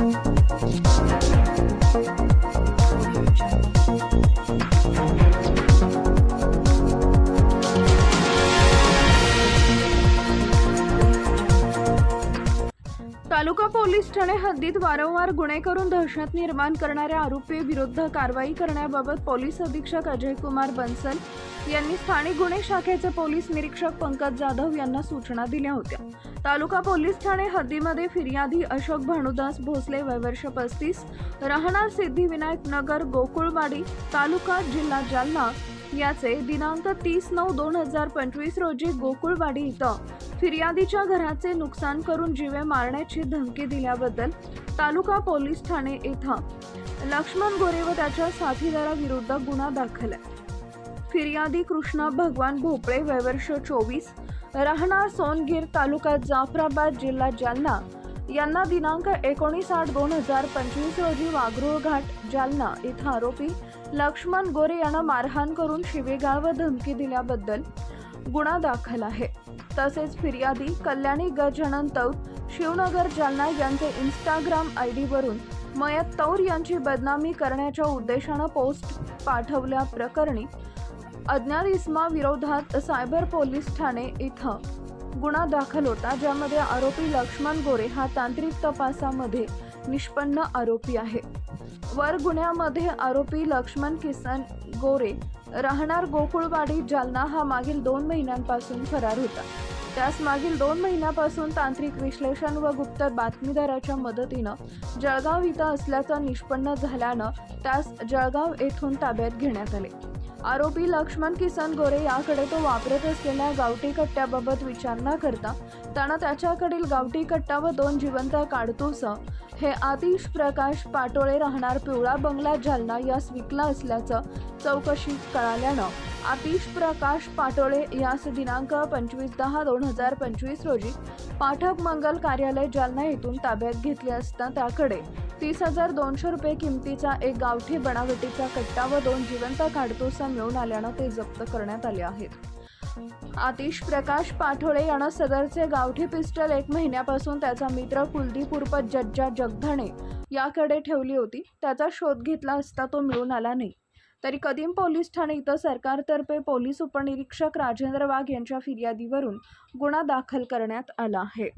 Thank you. तालुका police ठाणे हद्दीत वारंवार गुन्हे करून दहशत निर्माण करणाऱ्या आरोपी विरुद्ध कारवाई करण्याबाबत पोलीस अधीक्षक अजय कुमार बन्सल यांनी स्थानिक गुन्हे शाखेचे पोलीस निरीक्षक पंकज जाधव यांना सूचना दिल्या होत्या. तालुका पोलीस ठाणे हद्दीमध्ये फिर्यादी अशोक भानुदास भोसले वयवर्ष पस्तीस राहणार सिद्धिविनायक नगर गोकुळवाडी तालुका जिल्हा जालना याचे दिनांक तीस नऊ दोन हजार पंचवीस रोजी गोकुळवाडी इथं. फिर्यादीच्या घराचे नुकसान करून जीवे मारण्याची धमकी दिल्याबद्दल तालुका पोलीस ठाणे येथं लक्ष्मण गोरे व त्याच्या साथीदाराविरुद्ध गुन्हा दाखल. आहे फिर्यादी कृष्णा भगवान भोपळे वयवर्ष चोवीस राहणार सोनगीर तालुका जाफराबाद जिल्हा जालना. यांना दिनांक एकोणीस आठ दोन हजार पंचवीस रोजी वाघरूळ घाट जालना इथं आरोपी लक्ष्मण गोरे यांना मारहाण करून शिवेगाळ व धमकी दिल्याबद्दल गुन्हा दाखल आहे. तसेच फिर्यादी कल्याणी गजानन तौर शिवनगर जालना यांचे इंस्टाग्राम आय डीवरून मयत तौर यांची बदनामी करण्याच्या उद्देशानं पोस्ट पाठवल्या प्रकरणी अज्ञात इस्मा विरोधात सायबर पोलीस ठाणे इथं गुन्हा दाखल होता ज्यामध्ये आरोपी लक्ष्मण गोरे हा तांत्रिक तपासामध्ये निष्पन्न आरोपी आहे. वर गुन्ह्यामध्ये आरोपी लक्ष्मण किसन गोरे राहणार गोकुळवाडी जालना हा मागील दोन महिन्यांपासून फरार होता. त्यास मागील दोन महिन्यापासून तांत्रिक विश्लेषण व गुप्त बातमीदाराच्या मदतीनं जळगाव इथं असल्याचं निष्पन्न झाल्यानं त्यास जळगाव येथून ताब्यात घेण्यात आले. आरोपी लक्ष्मण किसन गोरे याकडे तो वापरत असलेल्या गावठी कट्ट्याबाबत विचार न करता त्यानं त्याच्याकडील गावठी कट्टा व दोन जिवंत काडतूस हे आतिश प्रकाश पाटोळे राहणार पिवळा बंगला जालना यास विकला असल्याचं चौकशीत कळाल्यानं आतिश प्रकाश पाटोळे यास दिनांक पंचवीस दहा दोन हजार पंचवीस रोजी पाठक मंगल कार्यालय जालना येथून ताब्यात घेतले असता त्याकडे तीस हजार दोनशे रुपये किमतीचा एक गावठी बनावटीचा कट्टा व दोन जिवंत काडतुसा मिळून आल्यानं ते जप्त करण्यात आले आहेत. आतिश प्रकाश पाठोळे यानं सदरचे गावठी पिस्टल एक महिन्यापासून त्याचा मित्र कुलदीप उर्फ जज्जा जगधणे याकडे ठेवली होती. त्याचा शोध घेतला असता तो मिळून आला नाही. तरी कदीम पोलीस ठाणे इथं सरकारतर्फे पोलीस उपनिरीक्षक राजेंद्र वाघ यांच्या फिर्यादीवरून गुन्हा दाखल करण्यात आला आहे.